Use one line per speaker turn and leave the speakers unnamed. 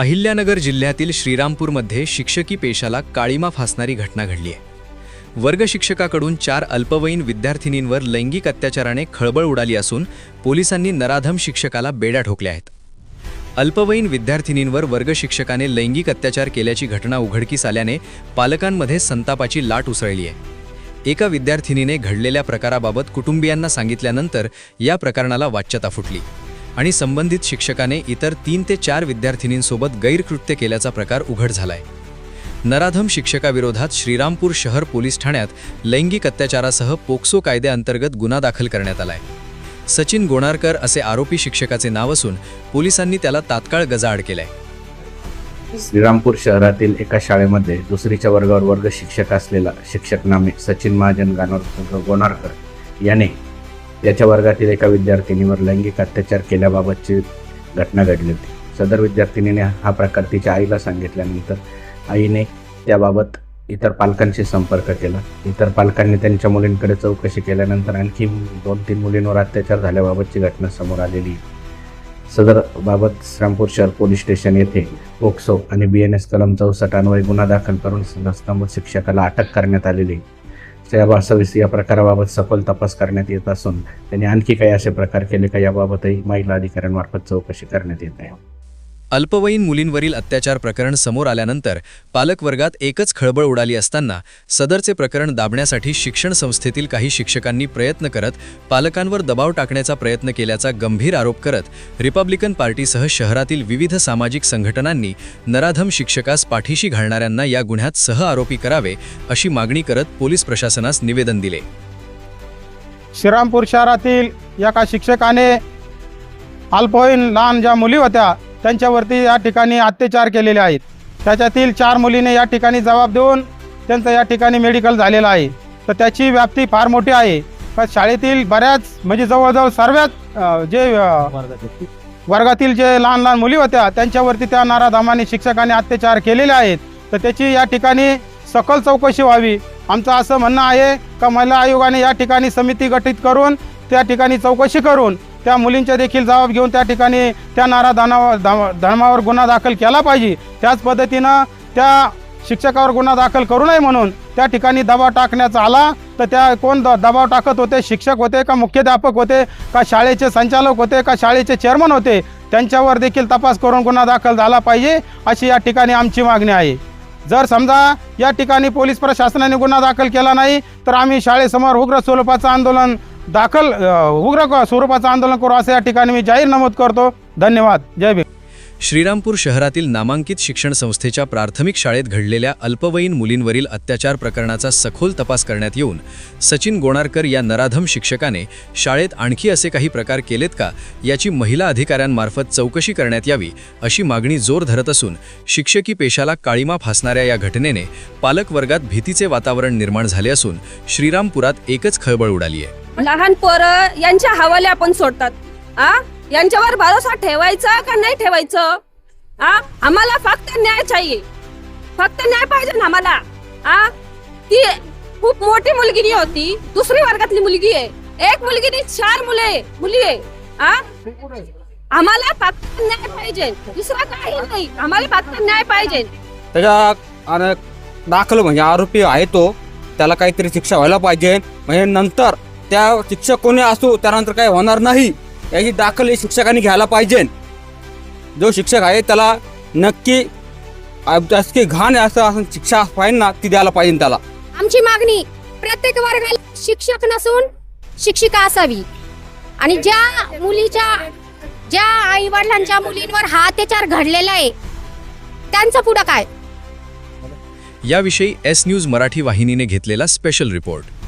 अहिल्यानगर जिल्ह्यातील श्रीरामपूरमध्ये शिक्षकी पेशाला काळीमा फासणारी घटना घडली आहे. वर्ग शिक्षकाकडून चार अल्पवयीन विद्यार्थिनींवर लैंगिक अत्याचाराने खळबळ उडाली असून पोलिसांनी नराधम शिक्षकाला बेड्या ठोकल्या आहेत. अल्पवयीन विद्यार्थिनींवर वर्ग शिक्षकाने लैंगिक अत्याचार केल्याची घटना उघडकीस आल्याने पालकांमध्ये संतापाची लाट उसळली आहे. एका विद्यार्थिनीने घडलेल्या प्रकाराबाबत कुटुंबियांना सांगितल्यानंतर या प्रकरणाला वाच्यता फुटली. आणि संबंधित शिक्षकाने इतर तीन ते चार विद्यार्थिनींसोबत गैरकृत्य केल्याचा प्रकार उघड झालाय. नराधम शिक्षकाविरोधात श्रीरामपूर शहर पोलीस ठाण्यात लैंगिक अत्याचारासह पोक्सो कायद्याअंतर्गत गुन्हा दाखल करण्यात आलाय. सचिन गोणारकर असे आरोपी शिक्षकाचे नाव असून पोलिसांनी त्याला तात्काळ गजाआड केलाय.
श्रीरामपूर शहरातील एका शाळेमध्ये दुसरीच्या वर्गावर वर्ग शिक्षक असलेला शिक्षक नामे सचिन महाजन गानोर गोणारकर याने याच्या वर्गातील एका विद्यार्थिनीवर लैंगिक अत्याचार केल्याबाबतची घटना घडली होती. सदर विद्यार्थिनीने हा प्रकार तिच्या आईला सांगितल्यानंतर आईने त्याबाबत इतर पालकांशी संपर्क केला. इतर पालकांनी त्यांच्या मुलींकडे चौकशी केल्यानंतर आणखी दोन तीन मुलींवर अत्याचार झाल्याबाबतची घटना समोर आलेली. सदर बाबत श्रामपूर शहर पोलीस स्टेशन येथे पोक्सो आणि बी एन एस कलम चौसष्ट अन्वये गुन्हा दाखल करून संबंधित शिक्षकाला अटक करण्यात आलेली. आहे. त्या वास्तविक या प्रकाराबाबत सखोल तपास करण्यात येत असून त्यांनी आणखी काही असे प्रकार केले का याबाबतही महिला अधिकाऱ्यांमार्फत चौकशी करण्यात येत आहे.
अल्पवयीन मुलींवरील अत्याचार प्रकरण समोर आल्यानंतर पालकवर्गात एकच खळबळ उडाली असताना सदरचे प्रकरण दाबण्यासाठी शिक्षण संस्थेतील काही शिक्षकांनी प्रयत्न करत पालकांवर दबाव टाकण्याचा प्रयत्न केल्याचा गंभीर आरोप करत रिपब्लिकन पार्टीसह शहरातील विविध सामाजिक संघटनांनी नराधम शिक्षकास पाठीशी घालणाऱ्यांना या गुन्ह्यात सह आरोपी करावे अशी मागणी करत पोलीस प्रशासनास निवेदन दिले.
श्रीरामपूर शहरातील एका शिक्षकाने अल्पवयीन लहान ज्या मुली होत्या त्यांच्यावरती या ठिकाणी अत्याचार केलेले आहेत. त्याच्यातील चार मुलीने या ठिकाणी जबाब देऊन त्यांचं या ठिकाणी मेडिकल झालेलं आहे. तर त्याची व्याप्ती फार मोठी आहे. तर शाळेतील बऱ्याच म्हणजे जवळजवळ सर्वच जे वर्गातील जे लहान लहान मुली होत्या त्यांच्यावरती त्या नाराधामाने शिक्षकाने अत्याचार केलेले आहेत. तर त्याची या ठिकाणी सखोल चौकशी व्हावी. आमचं असं म्हणणं आहे का महिला आयोगाने या ठिकाणी समिती गठीत करून त्या ठिकाणी चौकशी करून त्या मुलींचे देखील जबाब घेऊन त्या ठिकाणी त्या नाराधानावर धा- धर्मावर गुन्हा दाखल केला पाहिजे. त्याच पद्धतीनं त्या शिक्षकावर गुन्हा दाखल करू नये म्हणून त्या ठिकाणी दबाव टाकण्याचा आला. तर त्या कोण द- दबाव टाकत होते? शिक्षक होते का मुख्याध्यापक होते? का शाळेचे संचालक होते? का शाळेचे चेअरमन होते? त्यांच्यावर देखील तपास करून गुन्हा दाखल झाला पाहिजे अशी या ठिकाणी आमची मागणी आहे. जर समजा या ठिकाणी पोलीस प्रशासनाने गुन्हा दाखल केला नाही तर आम्ही शाळेसमोर उग्र स्वरूपाचं आंदोलन दाखल उग्र स्वरूपाचं आंदोलन करू असं या ठिकाणी मी जाहीर नमूद करतो. धन्यवाद. जय भीम.
श्रीरामपूर शहरातील नामांकित शिक्षण संस्थेच्या प्राथमिक शाळेत घडलेल्या अल्पवयीन मुलींवरील अत्याचार प्रकरणाचा सखोल तपास करण्यात येऊन सचिन गोणारकर या नराधम शिक्षकाने शाळेत आणखी असे काही प्रकार केलेत का याची महिला अधिकाऱ्यांमार्फत चौकशी करण्यात यावी अशी मागणी जोर धरत असून शिक्षकी पेशाला काळीमा फासणाऱ्या या घटनेने पालकवर्गात भीतीचे वातावरण निर्माण झाले असून श्रीरामपुरात एकच खळबळ उडाली आहे.
म्हणजे लहान पोरं यांच्या हवाले आपण सोडतात. आ? यांच्यावर भरोसा ठेवायचा का नाही ठेवायचं? आ? आम्हाला फक्त न्याय चाहिए. फक्त न्याय पाहिजे ना आम्हाला. आ? ती खूप मोठी मुलगी होती दुसरी वर्गातली मुलगी आहे. एक मुलगी नाही चार मुले मुली आहे. आ? आम्हाला फक्त न्याय पाहिजे. दुसरा काही नाही. आम्हाला फक्त न्याय पाहिजे.
त्याच्या आणि दाखल म्हणजे आरोपी आहे तो त्याला काहीतरी शिक्षा व्हायला पाहिजे. म्हणजे नंतर त्या शिक्षक कोणी असो त्यानंतर काही होणार नाही याची दाखल ही शिक्षकांनी घ्यायला पाहिजे. जो शिक्षक आहे त्याला नक्की जास्त घाण असं असं शिक्षा पाहिजे ना ती द्यायला पाहिजे त्याला.
आमची मागणी प्रत्येक वर्गाला शिक्षक नसून शिक्षिका असावी. आणि ज्या मुलीच्या ज्या आई वडिलांच्या मुलींवर हा अत्याचार घडलेला आहे त्यांचं पुढं काय?
याविषयी एस न्यूज मराठी वाहिनीने घेतलेला स्पेशल रिपोर्ट.